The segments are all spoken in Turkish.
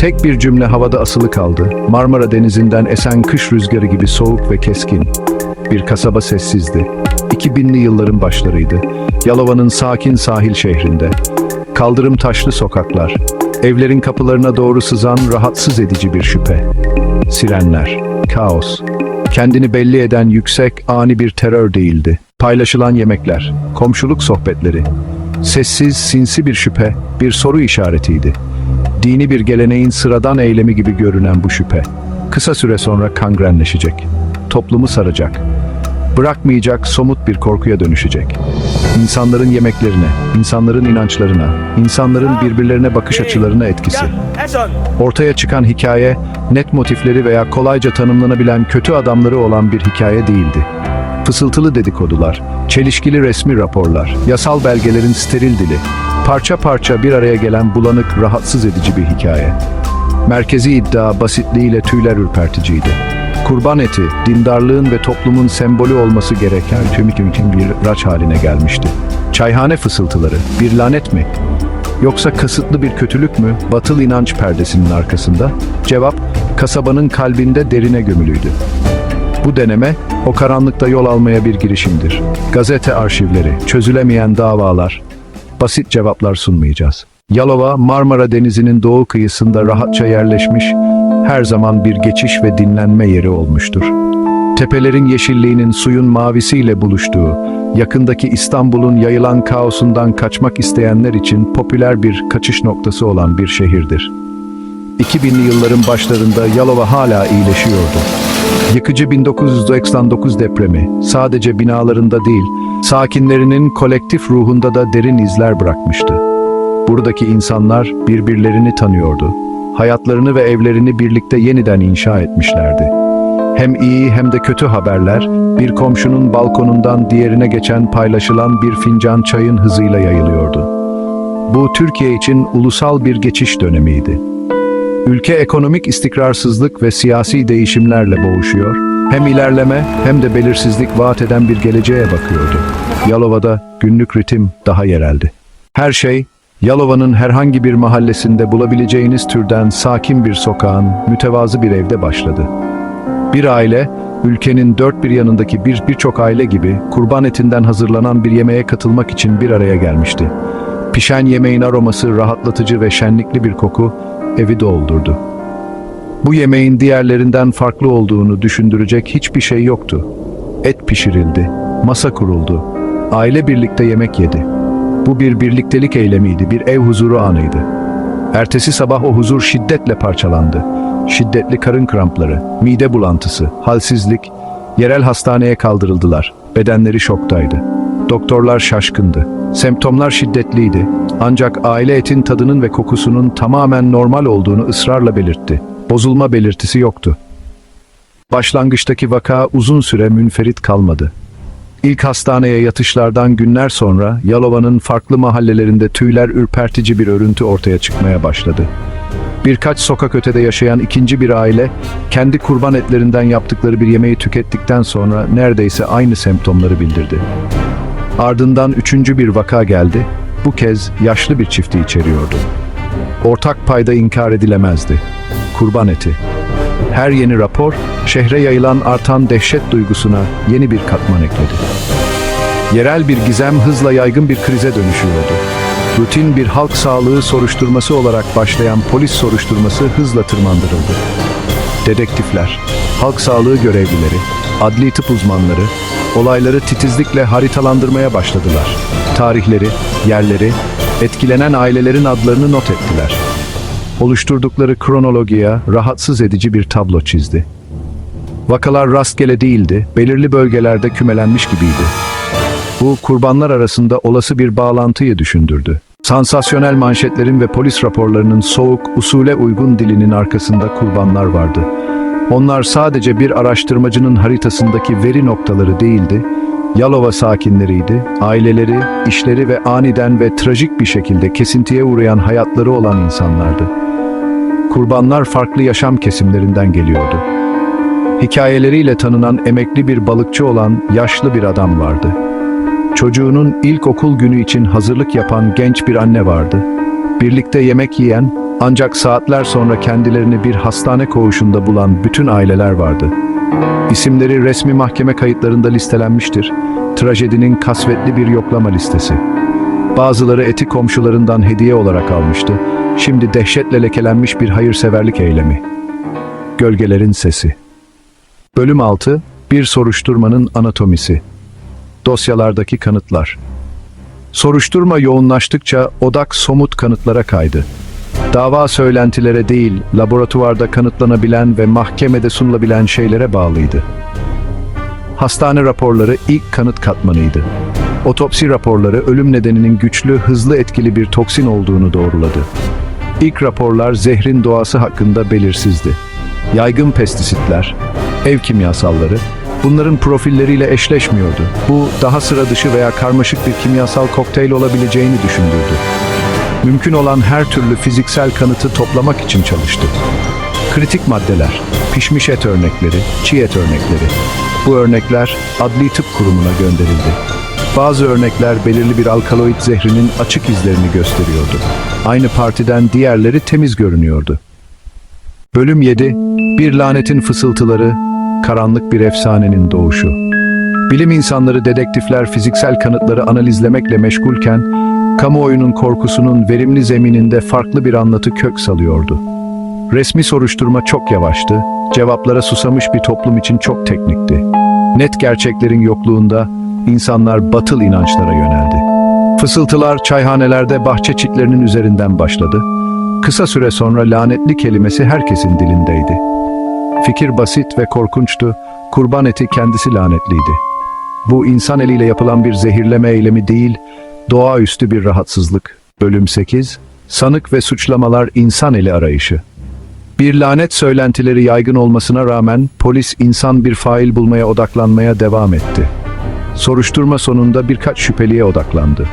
Tek bir cümle havada asılı kaldı. Marmara Denizi'nden esen kış rüzgarı gibi soğuk ve keskin. Bir kasaba sessizdi. 2000'li yılların başlarıydı. Yalova'nın sakin sahil şehrinde. Kaldırım taşlı sokaklar. Evlerin kapılarına doğru sızan rahatsız edici bir şüphe. Sirenler, kaos. Kendini belli eden yüksek, ani bir terör değildi. Paylaşılan yemekler, komşuluk sohbetleri. Sessiz, sinsi bir şüphe, bir soru işaretiydi. Dini bir geleneğin sıradan eylemi gibi görünen bu şüphe. Kısa süre sonra kangrenleşecek. Toplumu saracak. Bırakmayacak somut bir korkuya dönüşecek. İnsanların yemeklerine, insanların inançlarına, insanların birbirlerine bakış açılarına etkisi. Ortaya çıkan hikaye, net motifleri veya kolayca tanımlanabilen kötü adamları olan bir hikaye değildi. Fısıltılı dedikodular, çelişkili resmi raporlar, yasal belgelerin steril dili, parça parça bir araya gelen bulanık, rahatsız edici bir hikaye. Merkezi iddia basitliğiyle tüyler ürperticiydi. Kurban eti, dindarlığın ve toplumun sembolü olması gereken tüm tüm bir raç haline gelmişti. Çayhane fısıltıları, bir lanet mi? Yoksa kasıtlı bir kötülük mü batıl inanç perdesinin arkasında? Cevap, kasabanın kalbinde derine gömülüydü. Bu deneme, o karanlıkta yol almaya bir girişimdir. Gazete arşivleri, çözülemeyen davalar, basit cevaplar sunmayacağız. Yalova, Marmara Denizi'nin doğu kıyısında rahatça yerleşmiş, her zaman bir geçiş ve dinlenme yeri olmuştur. Tepelerin yeşilliğinin suyun mavisiyle buluştuğu, yakındaki İstanbul'un yayılan kaosundan kaçmak isteyenler için popüler bir kaçış noktası olan bir şehirdir. 2000'li yılların başlarında Yalova hala iyileşiyordu. Yıkıcı 1999 depremi sadece binalarında değil, sakinlerinin kolektif ruhunda da derin izler bırakmıştı. Buradaki insanlar birbirlerini tanıyordu. Hayatlarını ve evlerini birlikte yeniden inşa etmişlerdi. Hem iyi hem de kötü haberler, bir komşunun balkonundan diğerine geçen paylaşılan bir fincan çayın hızıyla yayılıyordu. Bu Türkiye için ulusal bir geçiş dönemiydi. Ülke ekonomik istikrarsızlık ve siyasi değişimlerle boğuşuyor, hem ilerleme hem de belirsizlik vaat eden bir geleceğe bakıyordu. Yalova'da günlük ritim daha yereldi. Her şey, Yalova'nın herhangi bir mahallesinde bulabileceğiniz türden sakin bir sokağın, mütevazı bir evde başladı. Bir aile, ülkenin dört bir yanındaki bir birçok aile gibi kurban etinden hazırlanan bir yemeğe katılmak için bir araya gelmişti. Pişen yemeğin aroması rahatlatıcı ve şenlikli bir koku evi doldurdu. Bu yemeğin diğerlerinden farklı olduğunu düşündürecek hiçbir şey yoktu. Et pişirildi, masa kuruldu, aile birlikte yemek yedi. Bu bir birliktelik eylemiydi, bir ev huzuru anıydı. Ertesi sabah o huzur şiddetle parçalandı. Şiddetli karın krampları, mide bulantısı, halsizlik, yerel hastaneye kaldırıldılar. Bedenleri şoktaydı. Doktorlar şaşkındı. Semptomlar şiddetliydi. Ancak aile etin tadının ve kokusunun tamamen normal olduğunu ısrarla belirtti. Bozulma belirtisi yoktu. Başlangıçtaki vaka uzun süre münferit kalmadı. İlk hastaneye yatışlardan günler sonra Yalova'nın farklı mahallelerinde tüyler ürpertici bir örüntü ortaya çıkmaya başladı. Birkaç sokak ötede yaşayan ikinci bir aile, kendi kurban etlerinden yaptıkları bir yemeği tükettikten sonra neredeyse aynı semptomları bildirdi. Ardından üçüncü bir vaka geldi. Bu kez yaşlı bir çifti içeriyordu. Ortak payda inkar edilemezdi. Kurban eti. Her yeni rapor, şehre yayılan artan dehşet duygusuna yeni bir katman ekledi. Yerel bir gizem hızla yaygın bir krize dönüşüyordu. Rutin bir halk sağlığı soruşturması olarak başlayan polis soruşturması hızla tırmandırıldı. Dedektifler, halk sağlığı görevlileri, adli tıp uzmanları olayları titizlikle haritalandırmaya başladılar. Tarihleri, yerleri, etkilenen ailelerin adlarını not ettiler. Oluşturdukları kronolojiye rahatsız edici bir tablo çizdi. Vakalar rastgele değildi, belirli bölgelerde kümelenmiş gibiydi. Bu kurbanlar arasında olası bir bağlantıyı düşündürdü. Sansasyonel manşetlerin ve polis raporlarının soğuk, usule uygun dilinin arkasında kurbanlar vardı. Onlar sadece bir araştırmacının haritasındaki veri noktaları değildi, Yalova sakinleriydi, aileleri, işleri ve aniden ve trajik bir şekilde kesintiye uğrayan hayatları olan insanlardı. Kurbanlar farklı yaşam kesimlerinden geliyordu. Hikayeleriyle tanınan emekli bir balıkçı olan yaşlı bir adam vardı. Çocuğunun ilk okul günü için hazırlık yapan genç bir anne vardı. Birlikte yemek yiyen, Ancak saatler sonra kendilerini bir hastane koğuşunda bulan bütün aileler vardı. İsimleri resmi mahkeme kayıtlarında listelenmiştir. Trajedinin kasvetli bir yoklama listesi. Bazıları eti komşularından hediye olarak almıştı. Şimdi dehşetle lekelenmiş bir hayırseverlik eylemi. Gölgelerin Sesi Bölüm 6 Bir soruşturmanın anatomisi Dosyalardaki kanıtlar Soruşturma yoğunlaştıkça odak somut kanıtlara kaydı. Dava söylentilere değil, laboratuvarda kanıtlanabilen ve mahkemede sunulabilen şeylere bağlıydı. Hastane raporları ilk kanıt katmanıydı. Otopsi raporları ölüm nedeninin güçlü, hızlı etkili bir toksin olduğunu doğruladı. İlk raporlar zehrin doğası hakkında belirsizdi. Yaygın pestisitler, ev kimyasalları, bunların profilleriyle eşleşmiyordu. Bu daha sıra dışı veya karmaşık bir kimyasal kokteyl olabileceğini düşündürdü. Mümkün olan her türlü fiziksel kanıtı toplamak için çalıştı. Kritik maddeler, pişmiş et örnekleri, çiğ et örnekleri. Bu örnekler Adli Tıp Kurumu'na gönderildi. Bazı örnekler belirli bir alkaloid zehrinin açık izlerini gösteriyordu. Aynı partiden diğerleri temiz görünüyordu. Bölüm 7 Bir lanetin fısıltıları, karanlık bir efsanenin doğuşu. Bilim insanları, dedektifler fiziksel kanıtları analizlemekle meşgulken, kamuoyunun korkusunun verimli zemininde farklı bir anlatı kök salıyordu. Resmi soruşturma çok yavaştı, cevaplara susamış bir toplum için çok teknikti. Net gerçeklerin yokluğunda insanlar batıl inançlara yöneldi. Fısıltılar çayhanelerde bahçe çitlerinin üzerinden başladı. Kısa süre sonra lanetli kelimesi herkesin dilindeydi. Fikir basit ve korkunçtu, kurban eti kendisi lanetliydi. Bu insan eliyle yapılan bir zehirleme eylemi değil, doğaüstü bir rahatsızlık. Bölüm 8 Sanık ve suçlamalar insan eli arayışı. Bir lanet söylentileri yaygın olmasına rağmen polis insan bir fail bulmaya odaklanmaya devam etti. Soruşturma sonunda birkaç şüpheliye odaklandı.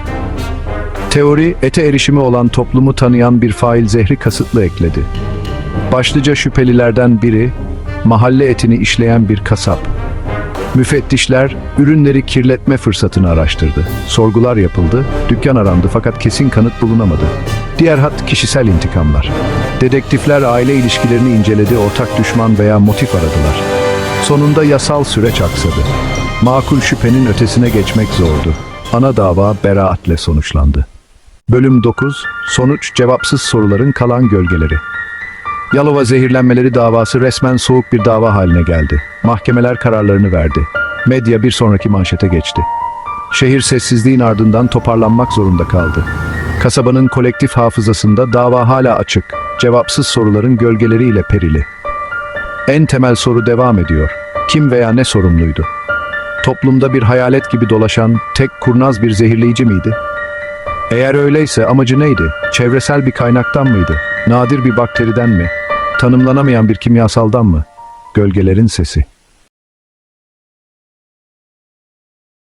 Teori, ete erişimi olan toplumu tanıyan bir fail zehri kasıtlı ekledi. Başlıca şüphelilerden biri, mahalle etini işleyen bir kasap. Müfettişler, ürünleri kirletme fırsatını araştırdı. Sorgular yapıldı, dükkan arandı fakat kesin kanıt bulunamadı. Diğer hat kişisel intikamlar. Dedektifler aile ilişkilerini inceledi, ortak düşman veya motif aradılar. Sonunda yasal süreç aksadı. Makul şüphenin ötesine geçmek zordu. Ana dava beraatle sonuçlandı. Bölüm 9 Sonuç cevapsız soruların kalan gölgeleri. Yalova zehirlenmeleri davası resmen soğuk bir dava haline geldi. Mahkemeler kararlarını verdi. Medya bir sonraki manşete geçti. Şehir sessizliğin ardından toparlanmak zorunda kaldı. Kasabanın kolektif hafızasında dava hala açık. Cevapsız soruların gölgeleriyle perili. En temel soru devam ediyor. Kim veya ne sorumluydu? Toplumda bir hayalet gibi dolaşan tek kurnaz bir zehirleyici miydi? Eğer öyleyse amacı neydi? Çevresel bir kaynaktan mıydı? Nadir bir bakteriden mi? Tanımlanamayan bir kimyasaldan mı? Gölgelerin sesi.